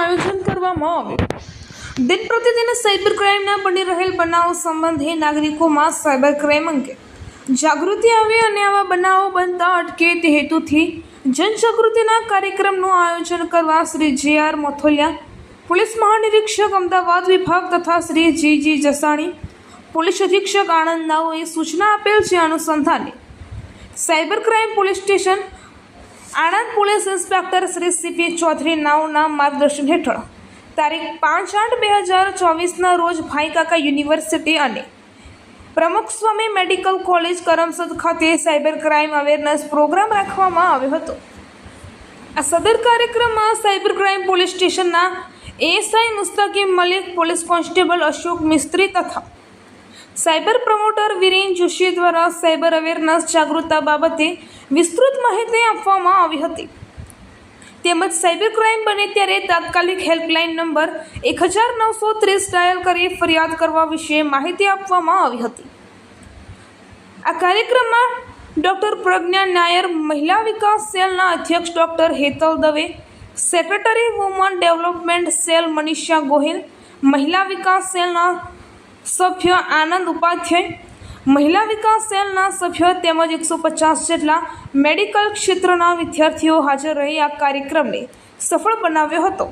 આયોજન કરવામાં આવ્યું. દિન પ્રતિદિન સાયબર ક્રાઇમના બની રહેલ બનાવો સંબંધે નાગરિકોમાં સાયબર ક્રાઇમ અંગે જાગૃતિ આવે અને આવા બનાવો બનતા અટકે તે હેતુથી જનજાગૃતિના કાર્યક્રમનું આયોજન કરવા Shri J R Motholiya, police મહાનિરીક્ષક Ahmedabad વિભાગ તથા Shri G G Jasani, police અધિક્ષક આણંદ નાઓએ સૂચના આપેલ છે અનુસંધાને cyber crime police station Anand police inspector Shri C P Chaudhari નાવના માર્ગદર્શન હેઠળ તારીખ પાંચ આઠ બે હજાર ચોવીસના રોજ ભાઈકાકા યુનિવર્સિટી અને પ્રમુખ સ્વામી મેડિકલ કોલેજ કરમસદ ખાતે સાયબર ક્રાઇમ અવેરનેસ પ્રોગ્રામ રાખવામાં આવ્યો હતો. આ સદર કાર્યક્રમમાં સાયબર ક્રાઇમ પોલીસ સ્ટેશનના ASI Mustakim Malik, police constable Ashok Mistry તથા સાયબર પ્રમોટર વિરેન જોશી દ્વારા સાયબર અવેરનેસ જાગૃતતા બાબતે વિસ્તૃત માહિતી આપવામાં આવી હતી. તેમજ સાયબર ક્રાઇમ બને ત્યારે તાત્કાલિક હેલ્પલાઇન નંબર એક હજાર નવસો ત્રીસ ડાયલ કરી ફરિયાદ કરવા વિશે માહિતી આપવામાં આવી હતી. આ કાર્યક્રમમાં ડૉક્ટર પ્રજ્ઞા નાયર, મહિલા વિકાસ સેલના અધ્યક્ષ doctor Hetal Dave, secretary woman development cell Manisha Gohil, મહિલા વિકાસ સેલના સભ્ય આનંદ ઉપાધ્યાય મહિલા વિકાસ સેલના સભ્ય તેમજ એકસો પચાસ જેટલા મેડિકલ ક્ષેત્રના વિદ્યાર્થીઓ હાજર રહી આ કાર્યક્રમને સફળ બનાવ્યો હતો.